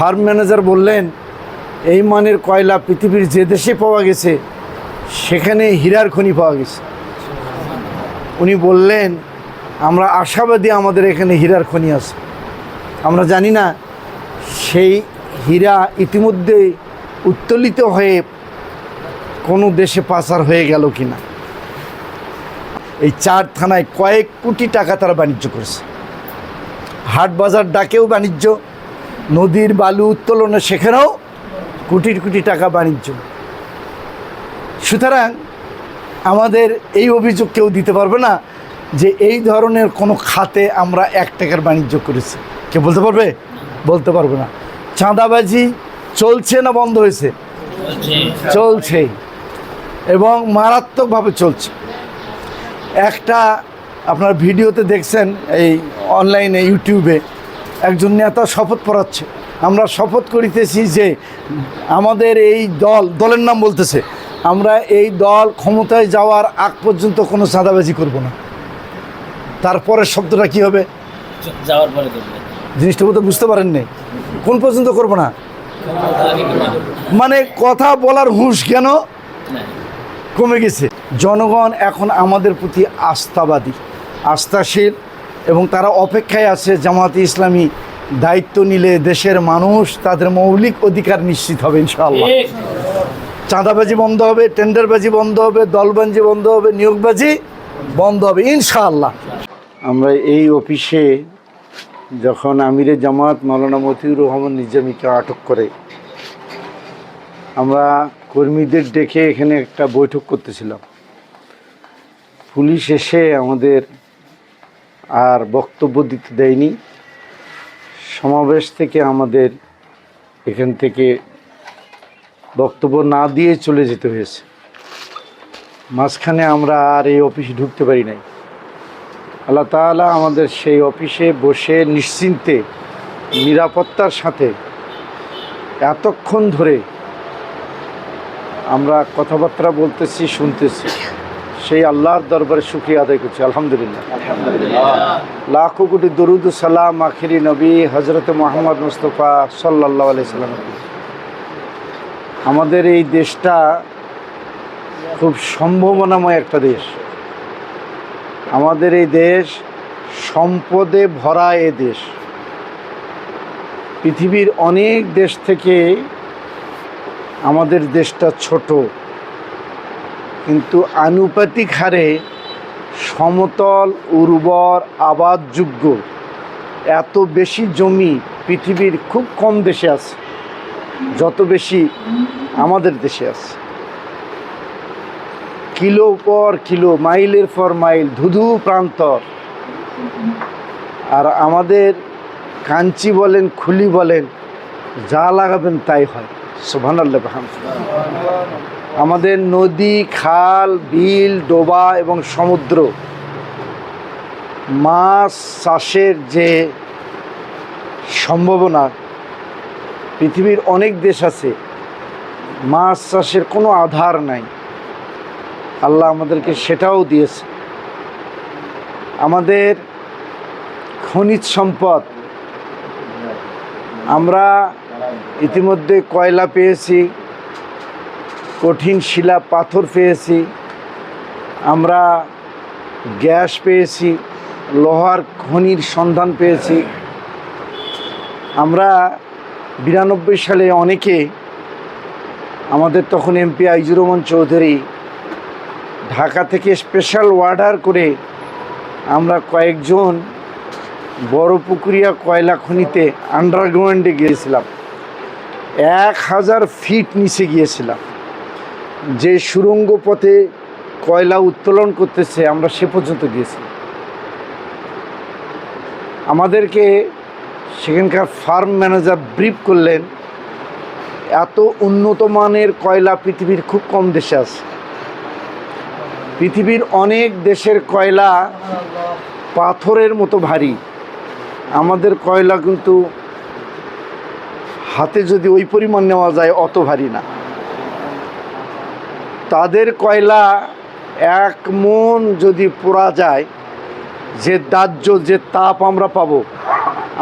Farm manager বললেন, এই মানের কয়লা পৃথিবীর যে দেশে পাওয়া গেছে, সেখানে হীরার খনি পাওয়া গেছে। উনি বললেন, আমরা আশাবাদী আমাদের এখানে হীরার খনি আছে। আমরা জানি না, সেই হীরা ইতিমধ্যে উত্তোলিত হয়ে কোনো দেশে পাচার হয়ে গেল কি না এই চার থানায় কয়েক কোটি টাকা তারা বাণিজ্য করেছে। হাট বাজার ডাকেও বাণিজ্য নদীর বালু উত্তোলনে সেখানেও কোটির কোটি টাকা বাণিজ্য। সুতরাং আমাদের এই অভিযোগ কেউ দিতে পারবে না যে এই ধরনের কোনো খাতে আমরা এক টাকার বাণিজ্য করেছি। কে বলতে পারবে? বলতে পারবে না। চাঁদাবাজি চলছে না বন্ধ হয়েছে? চলছে। এবং মারাত্মকভাবে চলছে। একটা আপনার ভিডিওতে দেখছেন এই অনলাইনে ইউটিউবে একজন নেতা শপথ পড়াচ্ছে। আমরা শপথ করিতেছি যে আমাদের এই দল দলের নাম বলতেছে আমরা এই দল ক্ষমতায় যাওয়ার আগ পর্যন্ত কোনো চাঁদাবাজি করব না। তারপরের শব্দটা কি হবে? যাওয়ার পরে জিনিসটা বোধহয় বুঝতে পারেননি কোন পর্যন্ত করব না? মানে কথা বলার হুঁশ কেন? কমে গেছে। জনগণ এখন আমাদের প্রতি আস্থাবাদী আস্থাশীল এবং তারা অপেক্ষায় আছে জামাতে ইসলামী দায়িত্ব নিলে দেশের মানুষ তাদের মৌলিক অধিকার নিশ্চিত হবে ইনশাআল্লাহ। চাঁদাবাজি বন্ধ হবে টেন্ডারবাজি বন্ধ হবে দলবাজি বন্ধ হবে নিয়োগবাজি বন্ধ হবে ইনশাআল্লাহ। আমরা এই অফিসে যখন আমিরে জামাত মাওলানা মতিউর রহমান নিজামীকে আটক করে আমরা কর্মীদের ডেকে এখানে একটা বৈঠক করতেছিলাম। পুলিশ এসে আমাদের আর বক্তব্য দিতে দেয়নি। সমাবেশ থেকে আমাদের এখান থেকে বক্তব্য না দিয়ে চলে যেতে হয়েছে। মাঝখানে আমরা আর এই অফিসে ঢুকতে পারি নাই। আল্লাহ তাআলা আমাদের সেই অফিসে বসে নিশ্চিন্তে নিরাপত্তার সাথে এতক্ষণ ধরে আমরা কথাবার্তা বলতেছি, শুনতেছি। সেই আল্লাহর দরবারে শুক্রিয়া আদায় করছি, আলহামদুলিল্লাহ। লাখো কোটি দরুদ সালাম আখিরি নবী হজরত মোহাম্মদ মুস্তফা সাল্লাহ আলি সাল্লাম আমাদের এই দেশটা খুব সম্ভাবনাময় একটা দেশ। আমাদের এই দেশ সম্পদে ভরা এ দেশ। পৃথিবীর অনেক দেশ থেকে আমাদের দেশটা ছোট। কিন্তু আনুপাতিক হারে সমতল, উর্বর, আবাদযোগ্য এত বেশি জমি পৃথিবীর খুব কম দেশে আছে, যত বেশি আমাদের দেশে আছে। কিলো পর কিলো, মাইলের পর মাইল, ধুধু প্রান্তর। আর আমাদের কাঞ্চি বলেন, খুলি বলেন, যা লাগাবেন তাই হয়। সুবহানাল্লাহ আমাদের নদী, খাল, বিল, ডোবা এবং সমুদ্র। মাছ চাষের যে সম্ভাবনা, পৃথিবীর অনেক দেশ আছে, মাছ চাষের কোনো আধার নাই। আল্লাহ আমাদেরকে সেটাও দিয়েছে। আমাদের খনিজ সম্পদ, আমরা ইতিমধ্যে কয়লা পেয়েছি। কঠিন শিলা পাথর পেয়েছি। আমরা গ্যাস পেয়েছি, লোহার খনির সন্ধান পেয়েছি। আমরা বিরানব্বই সালে অনেকে, আমাদের তখন এমপি আইজুর রহমান চৌধুরী, ঢাকা থেকে স্পেশাল অর্ডার করে আমরা কয়েকজন বড় পুকুরিয়া কয়লা খনিতে আন্ডারগ্রাউন্ডে গিয়েছিলাম। এক হাজার ফিট নিচে গিয়েছিলাম। যে সুরঙ্গ পথে কয়লা উত্তোলন করতেছে, আমরা সে পর্যন্ত গিয়েছি। আমাদেরকে সেখানকার ফার্ম ম্যানেজার ব্রিফ করলেন, এত উন্নত মানের কয়লা পৃথিবীর খুব কম দেশে আছে। পৃথিবীর অনেক দেশের কয়লা পাথরের মতো ভারী। আমাদের কয়লা কিন্তু হাতে যদি ওই পরিমাণ নেওয়া যায়, অত ভারী না। তাদের কয়লা এক মন যদি পোড়া যায়, যে দাহ্য, যে তাপ আমরা পাবো,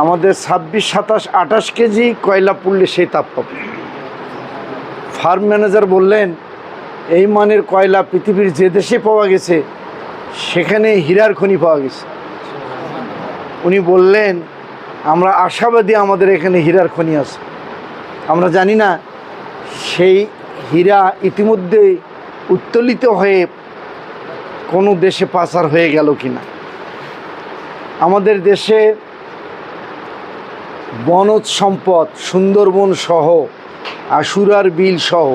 আমাদের ছাব্বিশ, সাতাশ, আঠাশ কেজি কয়লা পুড়লে সেই তাপ পাবে। ফার্ম ম্যানেজার বললেন, এই মানের কয়লা পৃথিবীর যে দেশে পাওয়া গেছে, সেখানে হীরার খনি পাওয়া গেছে। উনি বললেন, আমরা আশাবাদী আমাদের এখানে হীরার খনি আছে। আমরা জানি না, সেই হীরা ইতিমধ্যে উত্তোলিত হয়ে কোনো দেশে পাচার হয়ে গেল কিনা? আমাদের দেশে বনজ সম্পদ, সুন্দরবন সহ, আশুরার বিল সহ,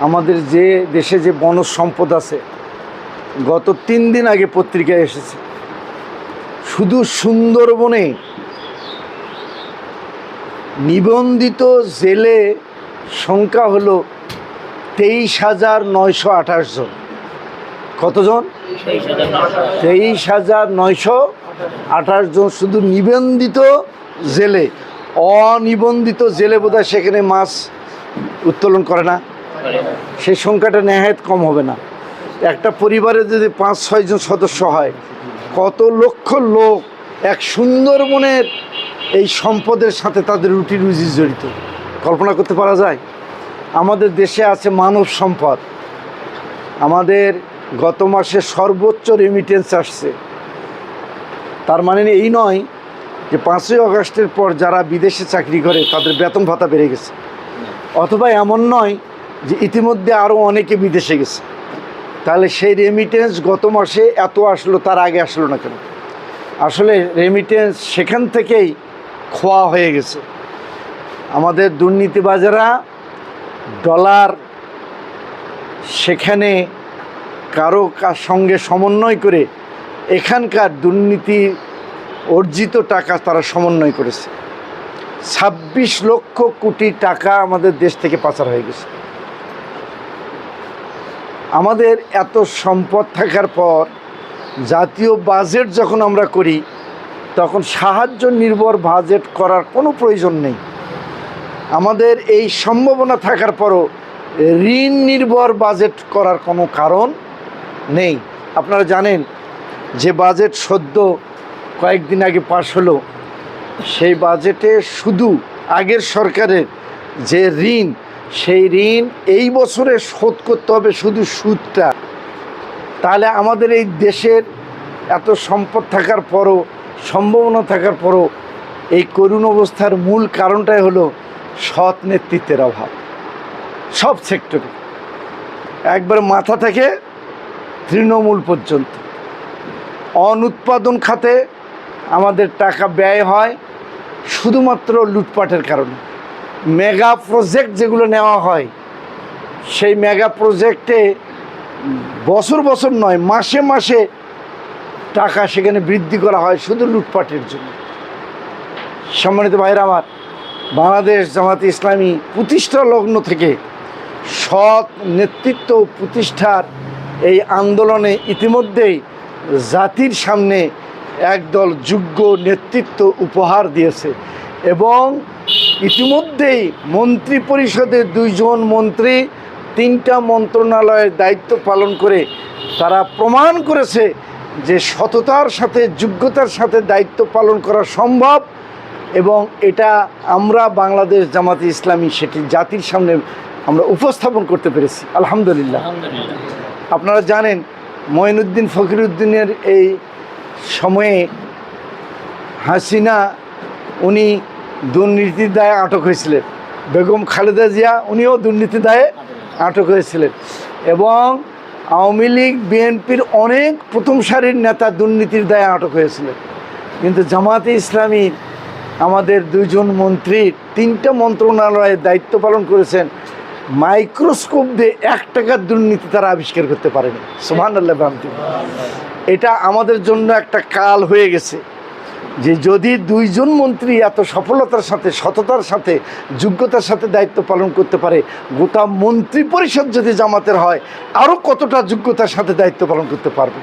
আমাদের যে দেশে যে বনজ সম্পদ আছে, গত তিন দিন আগে পত্রিকায় এসেছে। শুধু সুন্দরবনে নিবন্ধিত জেলে সংখ্যা হলো তেইশ হাজার নয়শো আঠাশ জন। কতজন? তেইশ হাজার নয়শো আঠাশ জন শুধু নিবন্ধিত জেলে। অনিবন্ধিত জেলে বোধহয় সেখানে মাছ উত্তোলন করে না। সেই সংখ্যাটা নেহায়ত কম হবে না। একটা পরিবারে যদি পাঁচ ছয়জন সদস্য হয়, কত লক্ষ লোক এক সুন্দরবনের এই সম্পদের সাথে তাদের রুটি রুজি জড়িত। কল্পনা করতে পারা যায়? আমাদের দেশে আছে মানব সম্পদ। আমাদের গত মাসে সর্বোচ্চ রেমিটেন্স আসছে। তার মানে এই নয় যে পাঁচই আগস্টের পর যারা বিদেশে চাকরি করে, তাদের বেতন ভাতা বেড়ে গেছে। অথবা এমন নয় যে ইতিমধ্যে আরও অনেকে বিদেশে গেছে। তাহলে সেই রেমিটেন্স গত মাসে এত আসলো, তার আগে আসলো না কেন? আসলে রেমিটেন্স সেখান থেকেই খোয়া হয়ে গেছে। আমাদের দুর্নীতিবাজেরা ডলার সেখানে কারও কার সঙ্গে সমন্বয় করে এখানকার দুর্নীতি অর্জিত টাকা তারা সমন্বয় করেছে। ছাব্বিশ লক্ষ কোটি টাকা আমাদের দেশ থেকে পাচার হয়ে গেছে। আমাদের এত সম্পদ থাকার পর জাতীয় বাজেট যখন আমরা করি, তখন সাহায্য নির্ভর বাজেট করার কোনো প্রয়োজন নেই। আমাদের এই সম্ভাবনা থাকার পরও ঋণ নির্ভর বাজেট করার কোনো কারণ নেই। আপনারা জানেন যে বাজেট সদ্য কয়েকদিন আগে পাশ হলো, সেই বাজেটে শুধু আগের সরকারের যে ঋণ, সেই ঋণ এই বছরে শোধ করতে হবে শুধু সুদটা। তাহলে আমাদের এই দেশের এত সম্পদ থাকার পরও, সম্ভাবনা থাকার পরও এই করুণ অবস্থার মূল কারণটাই হলো সৎ নেতৃত্বের অভাব। সব সেক্টরে। একবার মাথা থেকে তৃণমূল পর্যন্ত। অনুৎপাদন খাতে আমাদের টাকা ব্যয় হয় শুধুমাত্র লুটপাটের কারণে। মেগা প্রজেক্ট যেগুলো নেওয়া হয়, সেই মেগা প্রজেক্টে বছর বছর নয়, মাসে মাসে টাকা সেখানে বৃদ্ধি করা হয় শুধু লুটপাটের জন্য। সম্মানিত ভাইরা আমার বাংলাদেশ জামাত ইসলামী প্রতিষ্ঠা লগ্ন থেকে সৎ নেতৃত্ব প্রতিষ্ঠার এই আন্দোলনে ইতিমধ্যেই জাতির সামনে একদল যোগ্য নেতৃত্ব উপহার দিয়েছে এবং ইতিমধ্যেই মন্ত্রী পরিষদের দুইজন মন্ত্রী তিনটা মন্ত্রণালয়ের দায়িত্ব পালন করে তারা প্রমাণ করেছে যে সততার সাথে, যোগ্যতার সাথে দায়িত্ব পালন করা সম্ভব। এবং এটা আমরা বাংলাদেশ জামাতে ইসলামী সেটি জাতির সামনে আমরা উপস্থাপন করতে পেরেছি। আলহামদুলিল্লাহ। আপনারা জানেন মঈনুদ্দিন ফকিরুদ্দিনের এই সময়ে হাসিনা উনি দুর্নীতির দায়ে আটক হয়েছিলেন। বেগম খালেদা জিয়া উনিও দুর্নীতি দায়ে আটক হয়েছিলেন। এবং আওয়ামী লীগ বিএনপির অনেক প্রথম সারির নেতা দুর্নীতির দায়ে আটক হয়েছিলেন। কিন্তু জামাতে ইসলামী আমাদের দুইজন মন্ত্রী তিনটা মন্ত্রণালয়ে দায়িত্ব পালন করেছেন। মাইক্রোস্কোপ দিয়ে এক টাকার দুর্নীতি তারা আবিষ্কার করতে পারেনি। সুহান আল্লাহ এটা আমাদের জন্য একটা কাল হয়ে গেছে যে যদি দুইজন মন্ত্রী এত সফলতার সাথে, সততার সাথে, যোগ্যতার সাথে দায়িত্ব পালন করতে পারে, গোটা মন্ত্রী পরিষদ যদি জামাতের হয় আরও কতটা যোগ্যতার সাথে দায়িত্ব পালন করতে পারবে?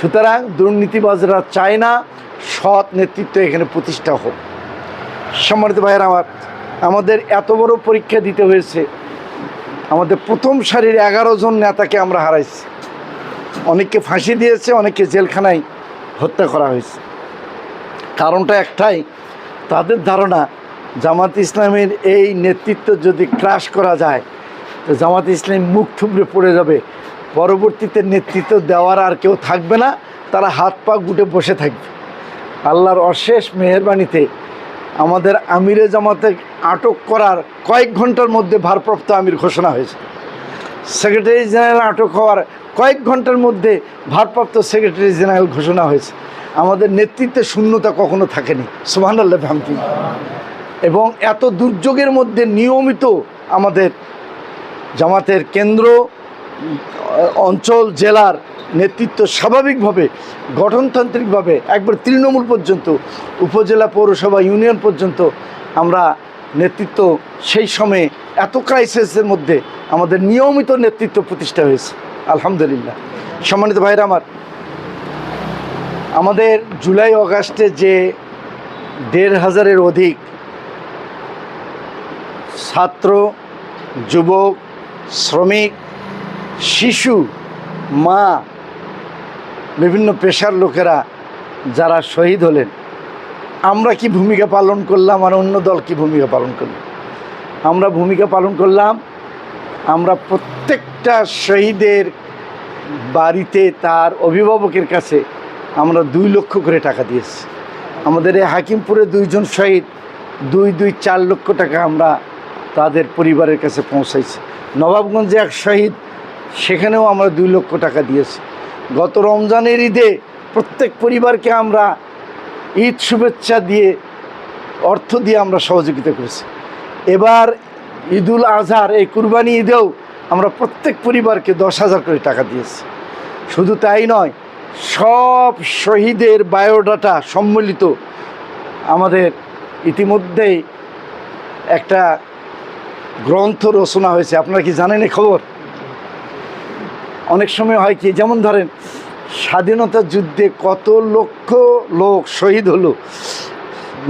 সুতরাং দুর্নীতিবাজরা চায় না সৎ নেতৃত্ব এখানে প্রতিষ্ঠা হোক। সম্মানিত ভাইয়ের, আমার, আমাদের এত বড় পরীক্ষা দিতে হয়েছে। আমাদের প্রথম সারির এগারো জন নেতাকে আমরা হারাইছি। অনেককে ফাঁসি দিয়েছে, অনেককে জেলখানায় হত্যা করা হয়েছে। কারণটা একটাই, তাদের ধারণা, জামাত ইসলামের এই নেতৃত্ব যদি ক্রাশ করা যায়, তো জামাত ইসলাম মুখ থুবড়ে পড়ে যাবে। পরবর্তীতে নেতৃত্ব দেওয়ার আর কেউ থাকবে না, তারা হাত পা গুটে বসে থাকবে। আল্লাহর অশেষ মেহরবানিতে আমাদের আমিরে জামাতে আটক করার কয়েক ঘণ্টার মধ্যে ভারপ্রাপ্ত আমির ঘোষণা হয়েছে। সেক্রেটারি জেনারেল আটক হওয়ার কয়েক ঘণ্টার মধ্যে ভারপ্রাপ্ত সেক্রেটারি জেনারেল ঘোষণা হয়েছে। আমাদের নেতৃত্বে শূন্যতা কখনো থাকেনি। সুহান আল্লাহ ভামকি এবং এত দুর্যোগের মধ্যে নিয়মিত আমাদের জামাতের কেন্দ্র অঞ্চল, জেলার নেতৃত্ব স্বাভাবিকভাবে, গঠনতান্ত্রিকভাবে একবার তৃণমূল পর্যন্ত, উপজেলা পৌরসভা ইউনিয়ন পর্যন্ত আমরা নেতৃত্ব সেই সময়ে এত ক্রাইসিসের মধ্যে আমাদের নিয়মিত নেতৃত্ব প্রতিষ্ঠা হয়েছে, আলহামদুলিল্লাহ। সম্মানিত ভাইরা আমার, আমাদের জুলাই, অগাস্টে যে দেড় হাজারের অধিক ছাত্র, যুবক, শ্রমিক শিশু, মা, বিভিন্ন পেশার লোকেরা যারা শহীদ হলেন, আমরা কি ভূমিকা পালন করলাম আর অন্য দল কি ভূমিকা পালন করল? আমরা ভূমিকা পালন করলাম, আমরা প্রত্যেকটা শহীদের বাড়িতে তার অভিভাবকের কাছে আমরা দুই লক্ষ করে টাকা দিয়েছি। আমাদের এই হাকিমপুরে দুইজন শহীদ, দুই দুই, চার লক্ষ টাকা আমরা তাদের পরিবারের কাছে পৌঁছাইছি। নবাবগঞ্জে এক শহীদ সেখানেও আমরা দুই লক্ষ টাকা দিয়েছি। গত রমজানের ঈদে প্রত্যেক পরিবারকে আমরা ঈদ শুভেচ্ছা দিয়ে, অর্থ দিয়ে আমরা সহযোগিতা করেছি। এবার ঈদুল আজহার এই কুরবানি ঈদেও আমরা প্রত্যেক পরিবারকে দশ হাজার করে টাকা দিয়েছি। শুধু তাই নয়, সব শহীদের বায়োডাটা সম্মিলিত আমাদের ইতিমধ্যেই একটা গ্রন্থ রচনা হয়েছে। আপনারা কি জানেন খবর? অনেক সময় হয় কি, যেমন ধরেন, স্বাধীনতা যুদ্ধে কত লক্ষ লোক শহীদ হলো,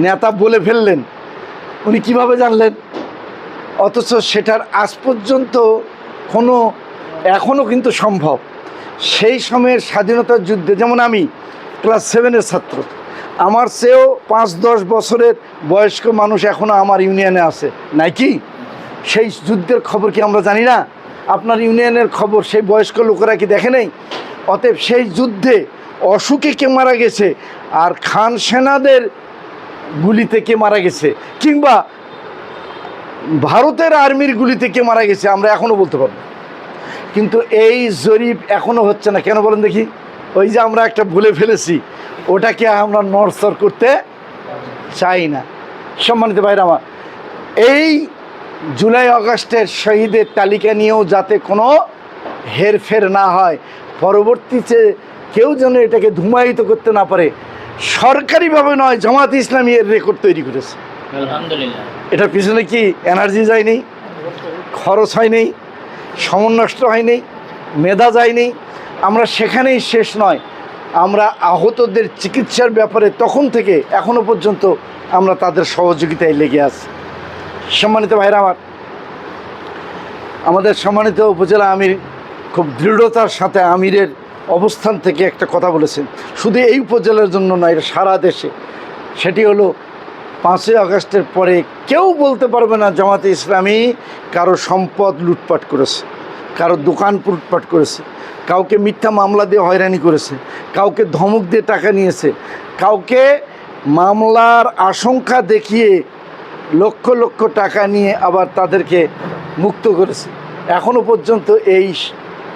নেতা বলে ফেললেন, উনি কীভাবে জানলেন? অথচ সেটার আজ পর্যন্ত কোনো এখনও কিন্তু সম্ভব। সেই সময়ের স্বাধীনতার যুদ্ধে, যেমন আমি, ক্লাস সেভেনের ছাত্র, আমার চেয়েও পাঁচ দশ বছরের বয়স্ক মানুষ এখনও আমার ইউনিয়নে আছে। নাই কি? সেই যুদ্ধের খবর কি আমরা জানি না? আপনার ইউনিয়নের খবর, সেই বয়স্ক লোকেরা কি দেখে নেই? অতএব সেই যুদ্ধে অসুখে কে মারা গেছে আর খান সেনাদের গুলিতে কে মারা গেছে কিংবা ভারতের আর্মির গুলিতে কে মারা গেছে আমরা এখনও বলতে পারব কিন্তু এই জরিপ এখনও হচ্ছে না। কেন বলেন দেখি? ওই যে আমরা একটা ভুলে ফেলেছি, ওটাকে আমরা নড়সড় করতে চাই না। সম্মানিত ভাইরা আমার, এই জুলাই আগস্টের শহীদের তালিকা নিয়েও যাতে কোনো হেরফের না হয় পরবর্তীতে কেউ যেন এটাকে ধুমায়িত করতে না পারে সরকারিভাবে নয় জামাত ইসলামী এর রেকর্ড তৈরি করেছে। আলহামদুলিল্লাহ। এটার পিছনে কি এনার্জি যায়নি খরচ হয়নি সময় নষ্ট হয়নি মেধা যায়নি আমরা সেখানেই শেষ নয়। আমরা আহতদের চিকিৎসার ব্যাপারে তখন থেকে এখনও পর্যন্ত আমরা তাদের সহযোগিতায় লেগে আছি। সম্মানিত ভাইরা আমার, আমাদের সম্মানিত উপজেলা আমির খুব দৃঢ়তার সাথে আমিরের অবস্থান থেকে একটা কথা বলেছেন। শুধু এই উপজেলার জন্য নয়, এটা সারা দেশে। সেটি হলো পাঁচই আগস্টের পরে কেউ বলতে পারবে না জামাতে ইসলামী কারও সম্পদ লুটপাট করেছে, কারও দোকান লুটপাট করেছে, কাউকে মিথ্যা মামলা দিয়ে হয়রানি করেছে, কাউকে ধমক দিয়ে টাকা নিয়েছে, কাউকে মামলার আশঙ্কা দেখিয়ে লক্ষ লক্ষ টাকা নিয়ে আবার তাদেরকে মুক্ত করেছে। এখনও পর্যন্ত এই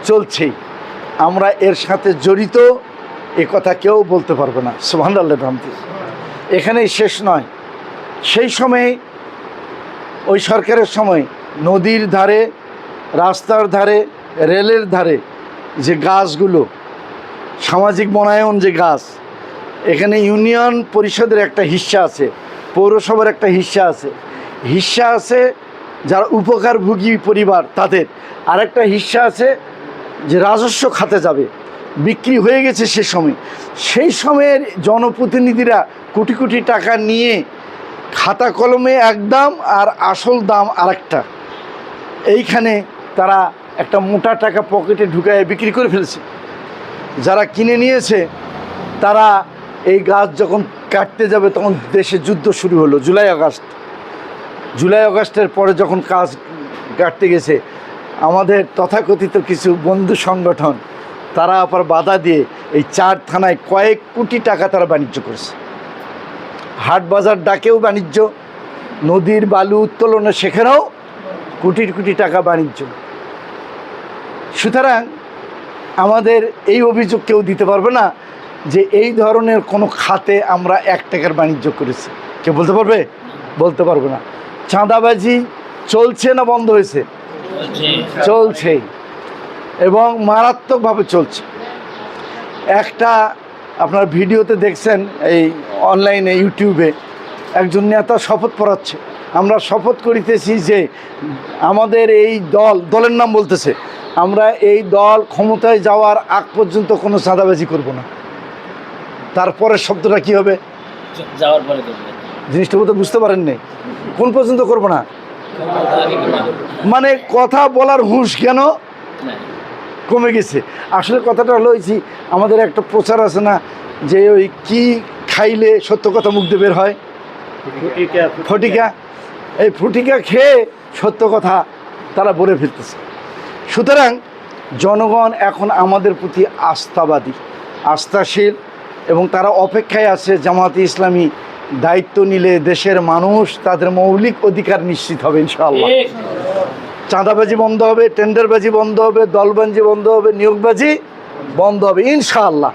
চলছেই। আমরা এর সাথে জড়িত, এ কথা কেউ বলতে পারবে না। সুহান আল্লাহ রহমতি এখানেই শেষ নয়। সেই সময়ে, ওই সরকারের সময় নদীর ধারে, রাস্তার ধারে, রেলের ধারে যে গাছগুলো, সামাজিক বনায়ন যে গাছ, এখানে ইউনিয়ন পরিষদের একটা হিস্সা আছে। পৌরসভার একটা হিস্সা আছে। হিস্সা আছে যারা উপকারভোগী পরিবার তাদের। আরেকটা হিস্সা আছে যে রাজস্ব খাতে যাবে। বিক্রি হয়ে গেছে সে সময়। সেই সময়ের জনপ্রতিনিধিরা কোটি কোটি টাকা নিয়ে খাতা কলমে এক দাম আর আসল দাম আরেকটা। এইখানে তারা একটা মোটা টাকা পকেটে ঢুকায় বিক্রি করে ফেলেছে। যারা কিনে নিয়েছে, তারা এই গাছ যখন কাটতে যাবে, তখন দেশে যুদ্ধ শুরু হলো, জুলাই আগস্ট। জুলাই আগস্টের পরে যখন কাজ কাটতে গেছে, আমাদের তথাকথিত কিছু বন্ধু সংগঠন, তারা আবার বাধা দিয়ে এই চার থানায় কয়েক কোটি টাকা তারা বাণিজ্য করেছে। হাট বাজার ডাকেও বাণিজ্য, নদীর বালু উত্তোলনে সেখানেও কোটির কোটি টাকা বাণিজ্য। সুতরাং আমাদের এই অভিযোগ কেউ দিতে পারবে না। যে এই ধরনের কোনো খাতে আমরা এক টাকার বাণিজ্য করেছি। কে বলতে পারবে? বলতে পারবে না। চাঁদাবাজি চলছে না বন্ধ হয়েছে? চলছে। এবং মারাত্মকভাবে চলছে। একটা আপনার ভিডিওতে দেখছেন এই অনলাইনে ইউটিউবে একজন নেতা শপথ পড়াচ্ছে। আমরা শপথ করিতেছি যে আমাদের এই দল দলের নাম বলতেছে আমরা এই দল ক্ষমতায় যাওয়ার আগ পর্যন্ত কোনো চাঁদাবাজি করব না। তারপরের শব্দটা কি হবে? য- যাওয়ার পরে জিনিসটা বোধহয় বুঝতে পারেননি কোন পর্যন্ত করব না? মানে কথা বলার হুঁশ কেন? কমে গেছে। আসলে কথাটা হলো ওই যে আমাদের একটা প্রচার আছে না যে ওই কি খাইলে সত্য কথা মুখ দিয়ে বের হয়? ফটিকা। এই ফটিকা খেয়ে সত্য কথা তারা বলে ফেলতেছে। সুতরাং জনগণ এখন আমাদের প্রতি আস্থাবাদী আস্থাশীল এবং তারা অপেক্ষায় আছে জামাতে ইসলামী দায়িত্ব নিলে দেশের মানুষ তাদের মৌলিক অধিকার নিশ্চিত হবে ইনশাআল্লাহ। চাঁদাবাজি বন্ধ হবে টেন্ডারবাজি বন্ধ হবে দলবাজি বন্ধ হবে নিয়োগবাজি বন্ধ হবে ইনশাআল্লাহ।